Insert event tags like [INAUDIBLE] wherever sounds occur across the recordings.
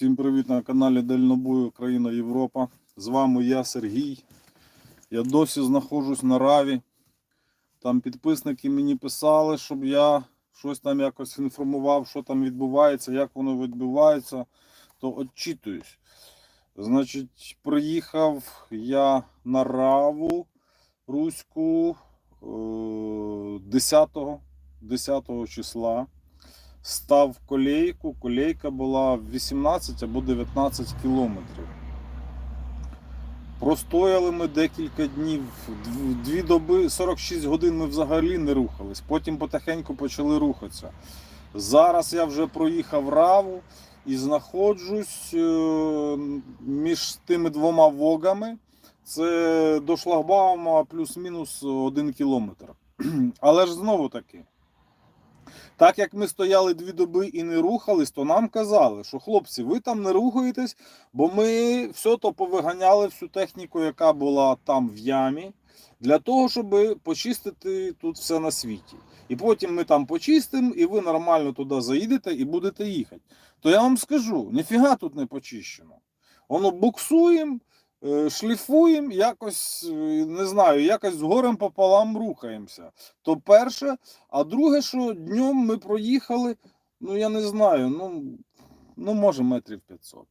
Всім привіт на каналі Дальнобой Україна Європа. З вами я Сергій. Я досі знаходжусь на Раві. Там підписники мені писали, щоб я щось там якось інформував, що там відбувається, як воно відбувається, то отчитуюсь. Значить, приїхав я на Раву Руську е, 10, 10 числа став колейку. Колейка була 18 або 19 кілометрів. Простояли ми декілька днів, дві доби, 46 годин ми взагалі не рухались. Потім потихеньку почали рухатися. Зараз я вже проїхав раву і знаходжусь е, між тими двома вогами. Це до шлагбаума плюс-мінус один кілометр. [CLEARS THROAT] Але ж знову таки, так як ми стояли дві доби і не рухались, то нам казали, що хлопці, ви там не рухаєтесь, бо ми все то повиганяли всю техніку, яка була там в ямі, для того, щоб почистити тут все на світі. І потім ми там почистимо, і ви нормально туди заїдете і будете їхати. То я вам скажу, ніфіга тут не почищено. Воно буксуємо, шліфуємо, якось е, не знаю, якось з горем пополам рухаємося. То перше, а друге, що днем ми проїхали, ну я не знаю, ну, ну може метрів 500.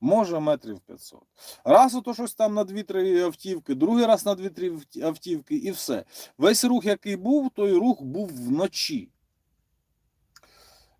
Може метрів 500. Раз ото щось там на 2-3 автівки, другий раз на 2-3 автівки і все. Весь рух, який був, той рух був вночі.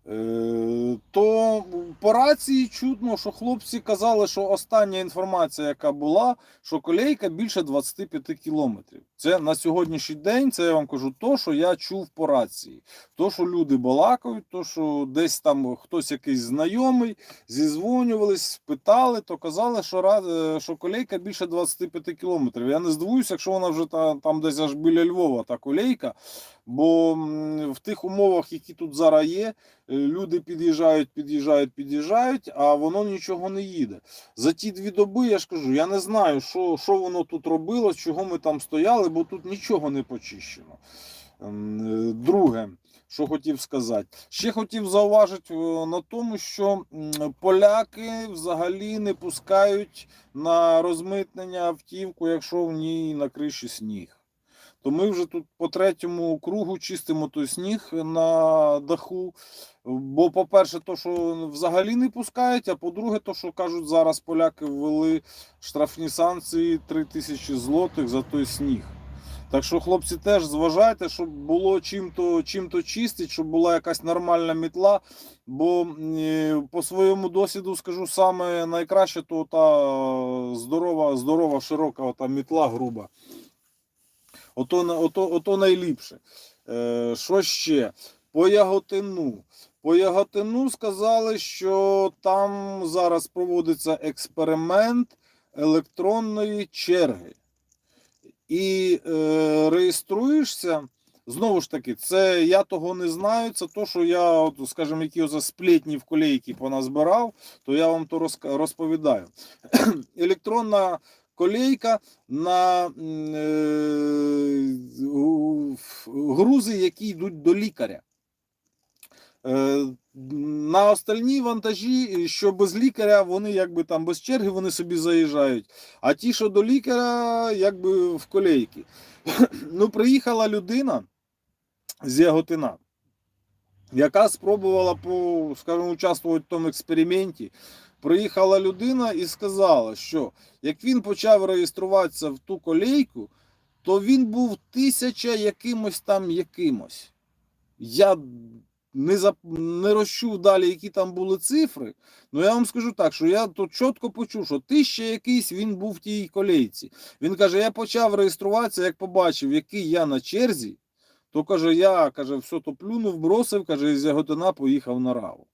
Е, то по рації чутно, що хлопці казали, що остання інформація, яка була, що колейка більше 25 кілометрів. Це на сьогоднішній день, це я вам кажу, то, що я чув по рації. То, що люди балакають, то, що десь там хтось якийсь знайомий, зізвонювались, питали, то казали, що, е, що колейка більше 25 кілометрів. Я не здивуюся, якщо вона вже та, там десь аж біля Львова, та колейка. Бо в тих умовах, які тут зараз є, люди під'їжджають, під'їжджають, під'їжджають, а воно нічого не їде. За ті дві доби я ж кажу, я не знаю, що, що воно тут робило, чого ми там стояли, бо тут нічого не почищено. Ем, е, Друге, що хотів сказати, ще хотів зауважити е, на тому, що поляки взагалі не пускають на розмитнення автівку, якщо в ній на криші сніг. То ми вже тут по третьому кругу чистимо той сніг на даху. Бо, по-перше, то, що взагалі не пускають, а по-друге, то, що кажуть, зараз поляки ввели штрафні санкції 3 тисячі злотих за той сніг. Так що, хлопці, теж зважайте, щоб було чим-то чим-то чистить, щоб була якась нормальна мітла. Бо е, по своєму досвіду скажу, саме найкраще то та здорова, здорова, широка ота мітла груба. Ото, ото, ото найліпше. Е, що ще? По яготину. По яготину сказали, що там зараз проводиться експеримент електронної черги. І е, реєструєшся. Знову ж таки, це я того не знаю. Це то, що я, от, скажімо, які оце сплетні в колейки поназбирав, то я вам то розповідаю. [CLEARS THROAT] Електронна колейка на е, грузи, які йдуть до лікаря. Е, На остальні вантажі, що без лікаря, вони якби там без черги вони собі заїжджають. А ті, що до лікаря, якби в колейки. [COUGHS] Ну, приїхала людина з Яготина, яка спробувала по, скажімо, участвувати в тому експерименті. Приїхала людина і сказала, що як він почав реєструватися в ту колейку, то він був тисяча якимось там якимось. Я не, зап... не розчув далі, які там були цифри. Ну я вам скажу так, що я тут чітко почув, що тисяча якийсь він був в тій колейці. Він каже: я почав реєструватися, як побачив, який я на черзі, то каже, я каже, все то плюнув, бросив, каже, і з Яготина поїхав на раву.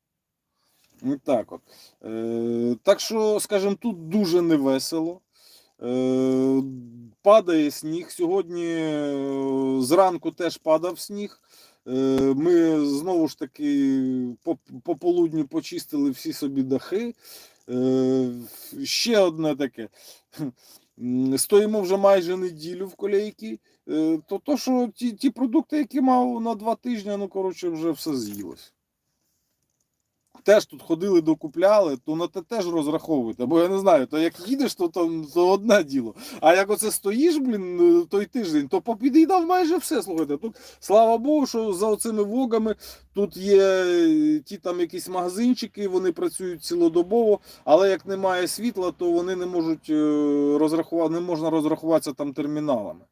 Так от. Е, так що, скажімо, тут дуже невесело. Е, падає сніг. Сьогодні е, зранку теж падав сніг. Е, Ми знову ж таки по, по почистили всі собі дахи. Е, Ще одне таке. Стоїмо вже майже неділю в колейки. Е, То, то що ті, ті продукти, які мав на два тижні, ну коротше, вже все з'їлось. Теж тут ходили, докупляли, то на те теж розраховуйте. Бо я не знаю, то як їдеш, то, то, то одне діло. А як оце стоїш, блін, той тиждень, то попід'їдав майже все. Слухайте. Тут слава Богу, що за оцими вогами тут є е, ті там якісь магазинчики, вони працюють цілодобово, але як немає світла, то вони не можуть е, розрахувати, не можна розрахуватися там терміналами.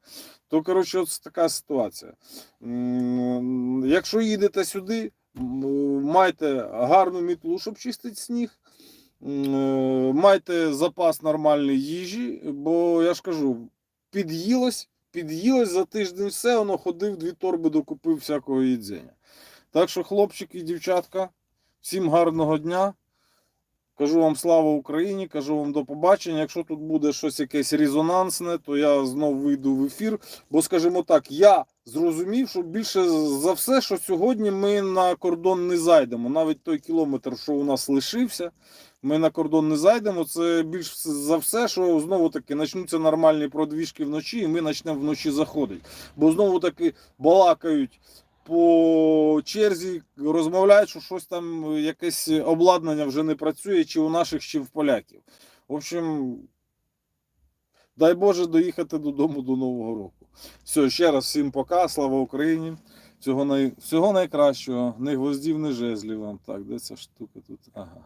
То, коротше, ось така ситуація. Якщо їдете сюди, майте гарну мітлу, щоб чистити сніг. Е, Майте запас нормальної їжі, бо я ж кажу, під'їлось, під'їлось за тиждень все, воно ходив, дві торби докупив всякого їдзення. Так що, хлопчики і дівчатка, всім гарного дня. Кажу вам слава Україні, кажу вам до побачення. Якщо тут буде щось якесь резонансне, то я знов вийду в ефір. Бо, скажімо так, я зрозумів, що більше за все, що сьогодні ми на кордон не зайдемо. Навіть той кілометр, що у нас лишився, ми на кордон не зайдемо. Це більш за все, що знову таки почнуться нормальні продвіжки вночі, і ми почнемо вночі заходити. Бо знову таки балакають по черзі, розмовляють, що щось там, якесь обладнання вже не працює, чи у наших, чи в поляків. В общем, дай Боже доїхати додому до Нового року. Все, ще раз всім пока, слава Україні. Всього, най... Всього найкращого, не гвоздів, не жезлів вам. Так, де ця штука тут? Ага.